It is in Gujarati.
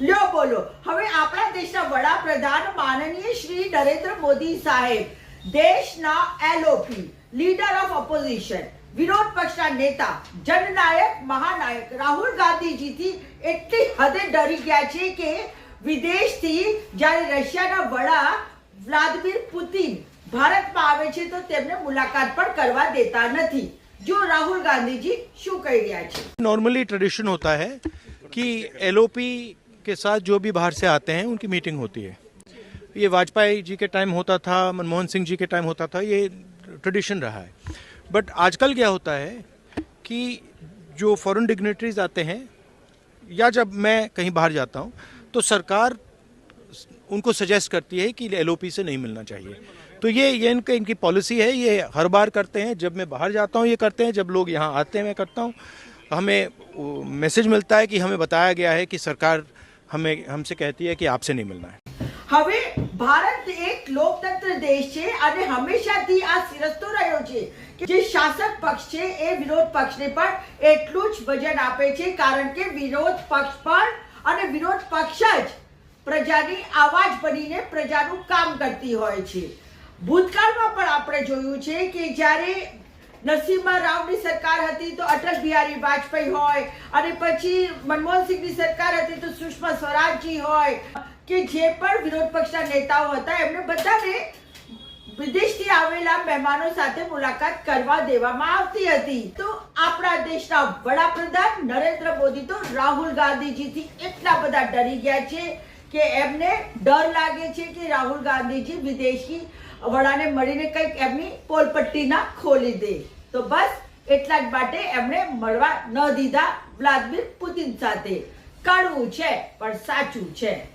લ્યો બોલો. હવે આપણા દેશના વડાપ્રધાન માનનીય શ્રી નરેન્દ્ર મોદી સાહેબ, દેશના એલઓપી લીડર ઓફ ઓપોઝિશન વિરોધ પક્ષના નેતા, જનનાયક, મહાનાયક રાહુલ ગાંધીજીથી એટલી હદે ડરી ગયા છે કે વિદેશથી જ્યારે રશિયાના વડા વ્લાદિમીર પુતિન ભારતમાં આવે છે તો તેમને મુલાકાત પણ કરવા દેતા નથી. જો રાહુલ ગાંધીજી શું કહી રહ્યા છે? નોર્મલી ટ્રેડિશન હોતા હે કે એલઓપી के साथ जो भी बाहर से आते हैं, उनकी मीटिंग होती है। ये वाजपेयी जी के टाइम होता था, मनमोहन सिंह जी के टाइम होता था, ये ट्रेडिशन रहा है। बट आजकल क्या होता है कि जो फॉरेन डिग्नेटरीज आते हैं, या जब मैं कहीं बाहर जाता हूँ तो सरकार उनको सजेस्ट करती है कि एलओपी से नहीं मिलना चाहिए। तो ये ये इनका, इनकी पॉलिसी है, ये हर बार करते हैं। जब मैं बाहर जाता हूँ, ये करते हैं। जब लोग यहाँ आते हैं, मैं करता हूँ। हमें मैसेज मिलता है कि हमें बताया गया है कि सरकार हमें हमसे कहती है कि आपसे नहीं मिलना है હવે ભારત એક લોકતંત્ર દેશ છે અને હંમેશાથી આ સિરસતો રહ્યો છે કે જે શાસક પક્ષ છે એ વિરોધ પક્ષને પણ એટલું જ વજન આપે છે કારણ કે વિરોધ પક્ષ પણ અને વિરોધ પક્ષ જ પ્રજાની આવાજ બનીને પ્રજાનું કામ કરતી હોય છે ભૂતકાળમાં પણ આપણે જોયું છે કે જ્યારે નરસિંહા રાવની સરકાર હતી તો અટલ બિહારી વાજપેયી હોય અને પછી મનમોહન સરકાર હતી તો સુષ્મા સ્વરાજજી હોય. કે જે પણ વિરોધ પક્ષના નેતાઓ હતા, એમને બધાને વિદેશથી આવેલા મહેમાનો સાથે મુલાકાત કરવા દેવામાં આવતી હતી. તો આપણા દેશના વડાપ્રધાન નરેન્દ્ર મોદી તો રાહુલ ગાંધીજીથી એટલા બધા ડરી ગયા છે કે એમને ડર લાગે છે કે રાહુલ ગાંધીજી વિદેશી વડાને મળીને કંઈક એમની પોલપટ્ટી ના ખોલી દે. તો બસ એટલા જ માટે એમણે મળવા ન દીધા વ્લાદિમીર પુતિન સાથે. કડવું છે, પણ સાચું છે.